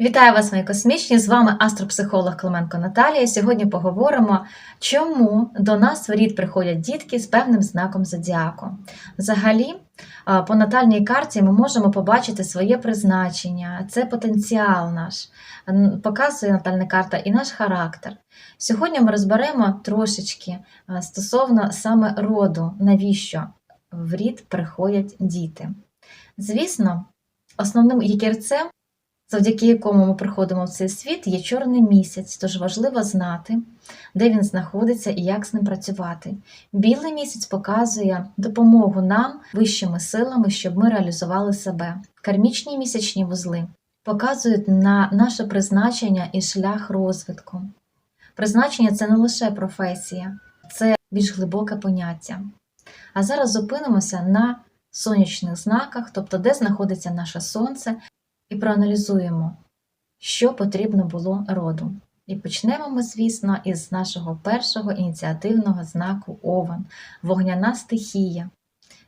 Вітаю вас, мої космічні! З вами астропсихолог Клименко Наталія. Сьогодні поговоримо, чому до нас в рід приходять дітки з певним знаком зодіаку. Взагалі, по натальній карті ми можемо побачити своє призначення, це потенціал наш, показує натальна карта і наш характер. Сьогодні ми розберемо трошечки стосовно саме роду, навіщо в рід приходять діти. Звісно, основним якірцем завдяки якому ми приходимо в цей світ, є чорний місяць, тож важливо знати, де він знаходиться і як з ним працювати. Білий місяць показує допомогу нам вищими силами, щоб ми реалізували себе. Кармічні місячні вузли показують на наше призначення і шлях розвитку. Призначення це не лише професія, це більш глибоке поняття. А зараз зупинимося на сонячних знаках, тобто де знаходиться наше сонце, і проаналізуємо, що потрібно було роду. І почнемо ми, звісно, із нашого першого ініціативного знаку Овен вогняна стихія.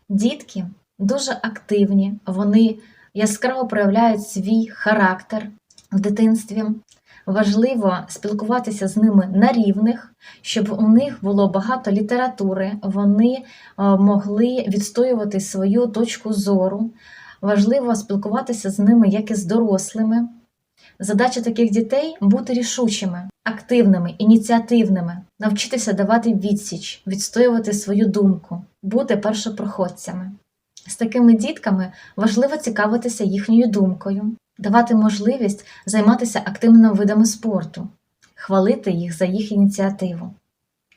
Дітки дуже активні, вони яскраво проявляють свій характер в дитинстві. Важливо спілкуватися з ними на рівних, щоб у них було багато літератури, вони е, могли відстоювати свою точку зору, важливо спілкуватися з ними як і з дорослими. Задача таких дітей бути рішучими, активними, ініціативними, навчитися давати відсіч, відстоювати свою думку, бути першопроходцями. З такими дітками важливо цікавитися їхньою думкою, давати можливість займатися активними видами спорту, хвалити їх за їх ініціативу.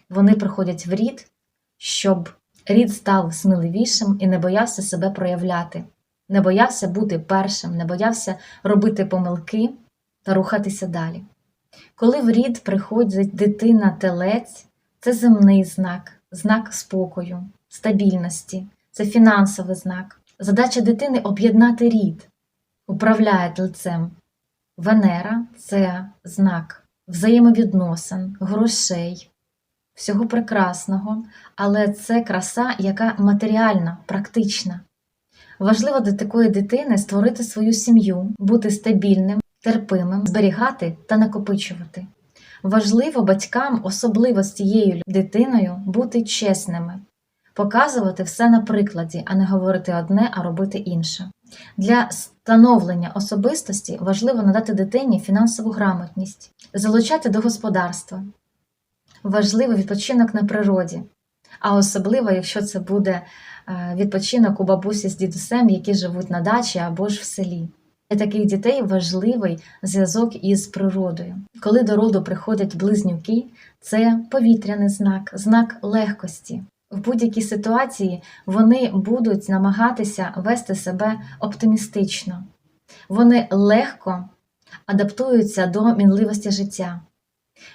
Вони приходять в рід, щоб рід став сміливішим і не боявся себе проявляти не боявся бути першим, не боявся робити помилки та рухатися далі. Коли в рід приходить дитина-телець, це земний знак, знак спокою, стабільності, це фінансовий знак. Задача дитини об'єднати рід, управляє тельцем. Венера це знак взаємовідносин, грошей, всього прекрасного, але це краса, яка матеріальна, практична. Важливо для такої дитини створити свою сім'ю, бути стабільним, терпимим, зберігати та накопичувати. Важливо батькам, особливо з цією дитиною, бути чесними, показувати все на прикладі, а не говорити одне, а робити інше. Для становлення особистості важливо надати дитині фінансову грамотність, залучати до господарства. Важливо відпочинок на природі, а особливо, якщо це буде відпочинок у бабусі з дідусем, які живуть на дачі або ж в селі. Для таких дітей важливий зв'язок із природою. Коли до роду приходять близнюки, це повітряний знак, знак легкості. В будь-якій ситуації вони будуть намагатися вести себе оптимістично. Вони легко адаптуються до мінливості життя.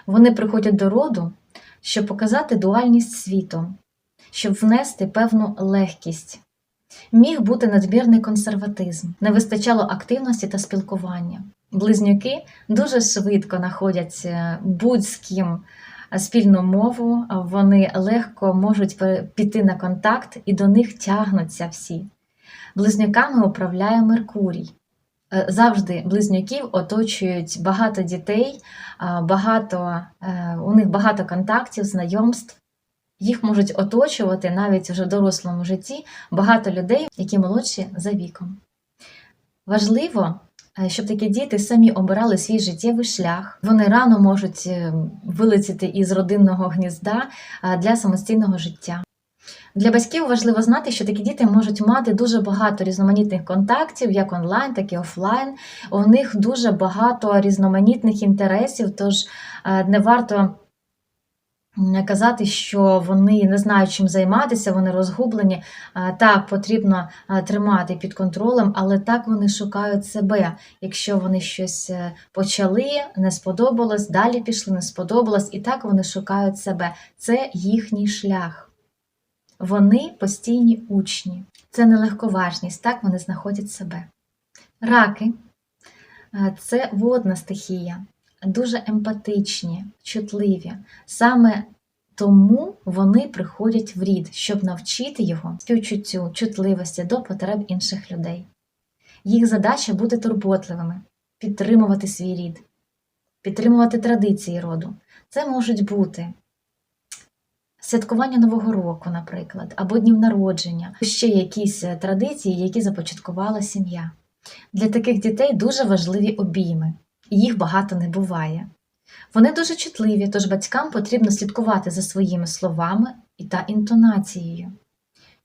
Вони приходять до роду, щоб показати дуальність світу, щоб внести певну легкість. Міг бути надмірний консерватизм, не вистачало активності та спілкування. Близнюки дуже швидко знаходять е, будь з ким спільну мову, вони легко можуть піти на контакт і до них тягнуться всі. Близнюками управляє Меркурій. Е, Завжди близнюків оточують багато дітей, багато, е, у них багато контактів, знайомств. Їх можуть оточувати навіть вже в дорослому житті багато людей, які молодші за віком. Важливо, е, щоб такі діти самі обирали свій життєвий шлях. Вони рано можуть е, вилетіти із родинного гнізда е, для самостійного життя. Для батьків важливо знати, що такі діти можуть мати дуже багато різноманітних контактів, як онлайн, так і офлайн. У них дуже багато різноманітних інтересів, тож не варто казати, що вони не знають чим займатися, вони розгублені. Е, Так, потрібно е, тримати під контролем, але так вони шукають себе. Якщо вони щось е, почали, не сподобалось, далі пішли, не сподобалось, і так вони шукають себе. Це їхній шлях. Вони постійні учні. Це не легковажність, так вони знаходять себе. Раки е, це водна стихія, дуже емпатичні, чутливі. Саме тому вони приходять в рід, щоб навчити його співчуттю, чутливості до потреб інших людей. Їх задача бути турботливими, підтримувати свій рід, підтримувати традиції роду. Це можуть бути святкування Нового року, наприклад, або днів народження, ще якісь е, традиції, які започаткувала сім'я. Для таких дітей дуже важливі обійми, їх багато не буває. Вони дуже чутливі, тож батькам потрібно слідкувати за своїми словами і та інтонацією,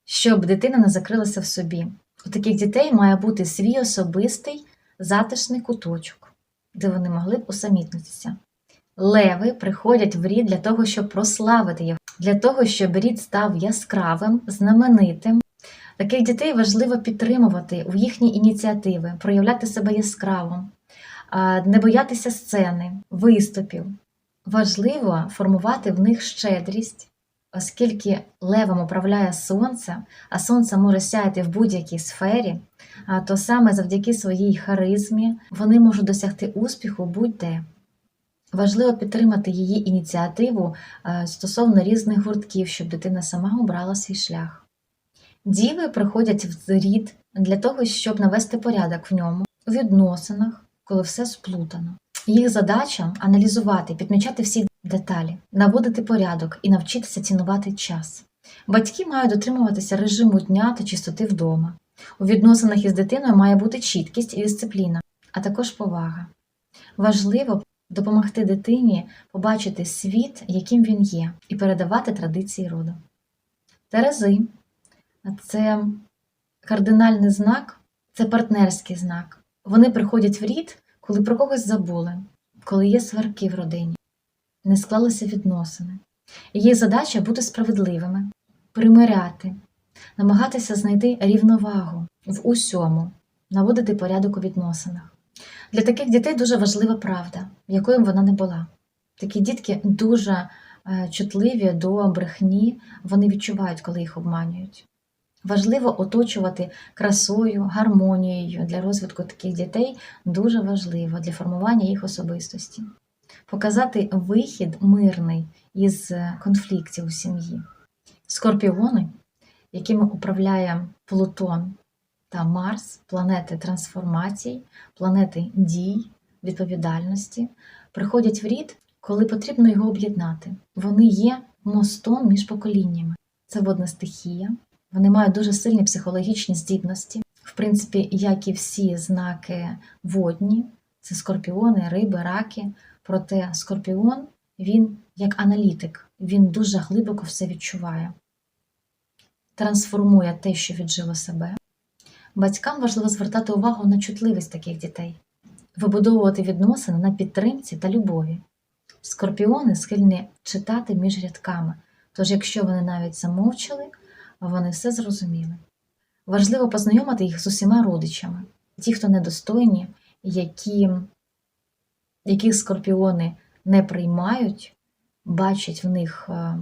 щоб дитина не закрилася в собі. У таких дітей має бути свій особистий затишний куточок, де вони могли б усамітнитися. Леви приходять в рід для того, щоб прославити його, для того, щоб рід став яскравим, знаменитим. Таких дітей важливо підтримувати у їхні ініціативи, проявляти себе яскраво, не боятися сцени, виступів. Важливо формувати в них щедрість, оскільки левом управляє сонце, а сонце може сяяти в будь-якій сфері, то саме завдяки своїй харизмі вони можуть досягти успіху будь-де. Важливо підтримати її ініціативу е, стосовно різних гуртків, щоб дитина сама обрала свій шлях. Діви приходять в рід для того, щоб навести порядок в ньому, у відносинах, коли все сплутано. Їх задача аналізувати, підмічати всі деталі, наводити порядок і навчитися цінувати час. Батьки мають дотримуватися режиму дня та чистоти вдома. У відносинах із дитиною має бути чіткість і дисципліна, а також повага. Важливо допомогти дитині побачити світ, яким він є, і передавати традиції роду. Терези це кардинальний знак, це партнерський знак. Вони приходять в рід, коли про когось забули, коли є сварки в родині, не склалися відносини. Її задача бути справедливими, примиряти, намагатися знайти рівновагу в усьому, наводити порядок у відносинах. Для таких дітей дуже важлива правда, якою б вона не була. Такі дітки дуже е, чутливі до брехні, вони відчувають, коли їх обманюють. Важливо оточувати красою, гармонією для розвитку таких дітей дуже важливо для формування їх особистості. Показати вихід мирний із е, конфліктів у сім'ї. Скорпіони, якими управляє Плутон та Марс, планети трансформацій, планети дій, відповідальності, приходять в рід, коли потрібно його об'єднати. Вони є мостом між поколіннями. Це водна стихія, вони мають дуже сильні психологічні здібності. В принципі, як і всі знаки водні, це скорпіони, риби, раки. Проте скорпіон, він як аналітик, він дуже глибоко все відчуває, трансформує те, що віджило себе. Батькам важливо звертати увагу на чутливість таких дітей, вибудовувати відносини на підтримці та любові. Скорпіони схильні читати між рядками, тож, якщо вони навіть замовчали, вони все зрозуміли. Важливо познайомити їх з усіма родичами, ті, хто недостойні, які, яких скорпіони не приймають, бачать в них е,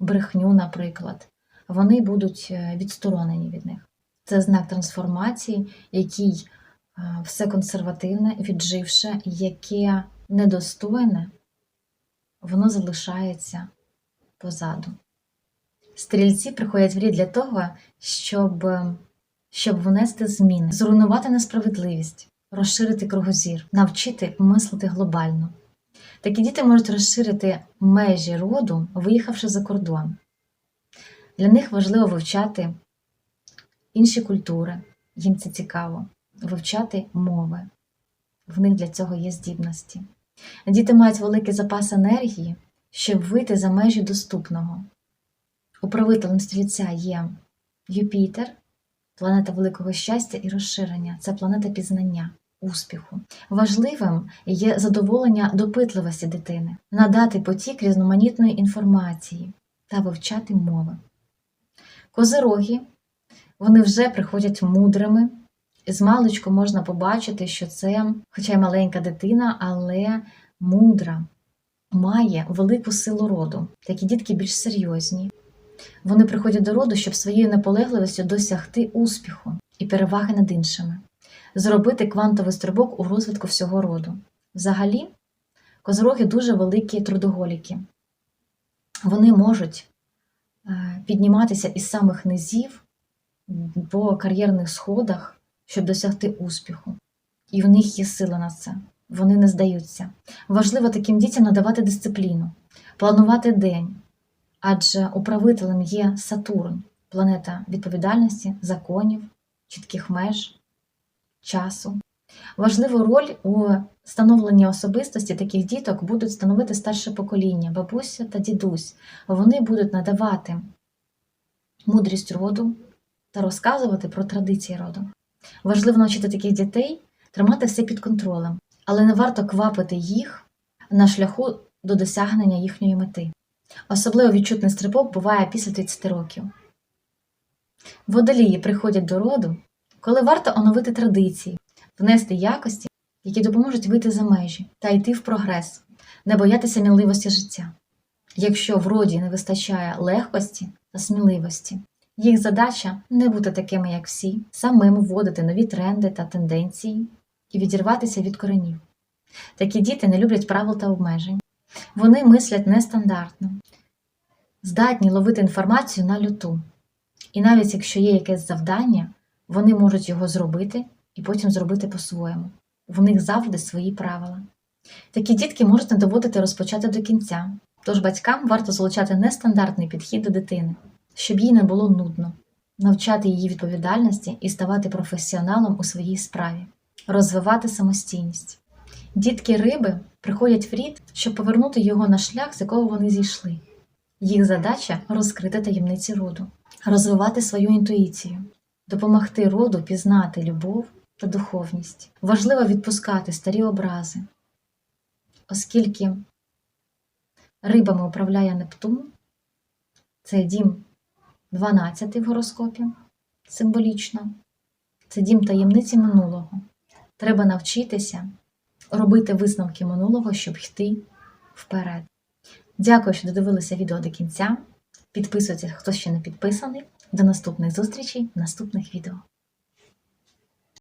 брехню, наприклад, вони будуть е, відсторонені від них. Це знак трансформації, який е, все консервативне, відживше, яке недостойне, воно залишається позаду. Стрільці приходять в рід для того, щоб, щоб внести зміни, зруйнувати несправедливість, розширити кругозір, навчити мислити глобально. Такі діти можуть розширити межі роду, виїхавши за кордон. Для них важливо вивчати інші культури, їм це цікаво, вивчати мови. В них для цього є здібності. Діти мають великий запас енергії, щоб вийти за межі доступного. Управителем стрільця є Юпітер, планета великого щастя і розширення це планета пізнання, успіху. Важливим є задоволення допитливості дитини, надати потік різноманітної інформації та вивчати мови. Козироги вони вже приходять мудрими. З маличку можна побачити, що це, хоча й маленька дитина, але мудра, має велику силу роду. Такі дітки більш серйозні. Вони приходять до роду, щоб своєю наполегливістю досягти успіху і переваги над іншими, зробити квантовий стрибок у розвитку всього роду. Взагалі, козороги дуже великі трудоголіки. Вони можуть е, підніматися із самих низів по кар'єрних сходах, щоб досягти успіху. і в них є сила на це. Вони не здаються. Важливо таким дітям надавати дисципліну, планувати день, адже управителем є Сатурн, планета відповідальності, законів, чітких меж, часу. Важливу роль у становленні особистості таких діток будуть становити старше покоління, бабуся та дідусь. Вони будуть надавати мудрість роду та розказувати про традиції роду. Важливо навчити таких дітей тримати все під контролем, але не варто квапити їх на шляху до досягнення їхньої мети. Особливо відчутний стрибок буває після 30 років. Водолії приходять до роду, коли варто оновити традиції, внести якості, які допоможуть вийти за межі та йти в прогрес, не боятися мінливості життя. Якщо в роді не вистачає легкості та сміливості, їх задача не бути такими, як всі, самим вводити нові тренди та тенденції і відірватися від коренів. Такі діти не люблять правил та обмежень. Вони мислять нестандартно, здатні ловити інформацію на люту. І навіть якщо є якесь завдання, вони можуть його зробити і потім зробити по-своєму. В них завжди свої правила. Такі дітки можуть не доводити розпочати до кінця, тож батькам варто залучати нестандартний підхід до дитини, щоб їй не було нудно, навчати її відповідальності і ставати професіоналом у своїй справі, розвивати самостійність. Дітки риби приходять в рід, щоб повернути його на шлях, з якого вони зійшли. Їх задача розкрити таємниці роду, розвивати свою інтуїцію, допомогти роду пізнати любов та духовність. Важливо відпускати старі образи, оскільки рибами управляє Нептун, це дім 12 в гороскопі символічно, це дім таємниці минулого. Треба навчитися робити висновки минулого, щоб йти вперед. Дякую, що додивилися відео до кінця. Підписуйтесь, хто ще не підписаний. До наступних зустрічей наступних відео.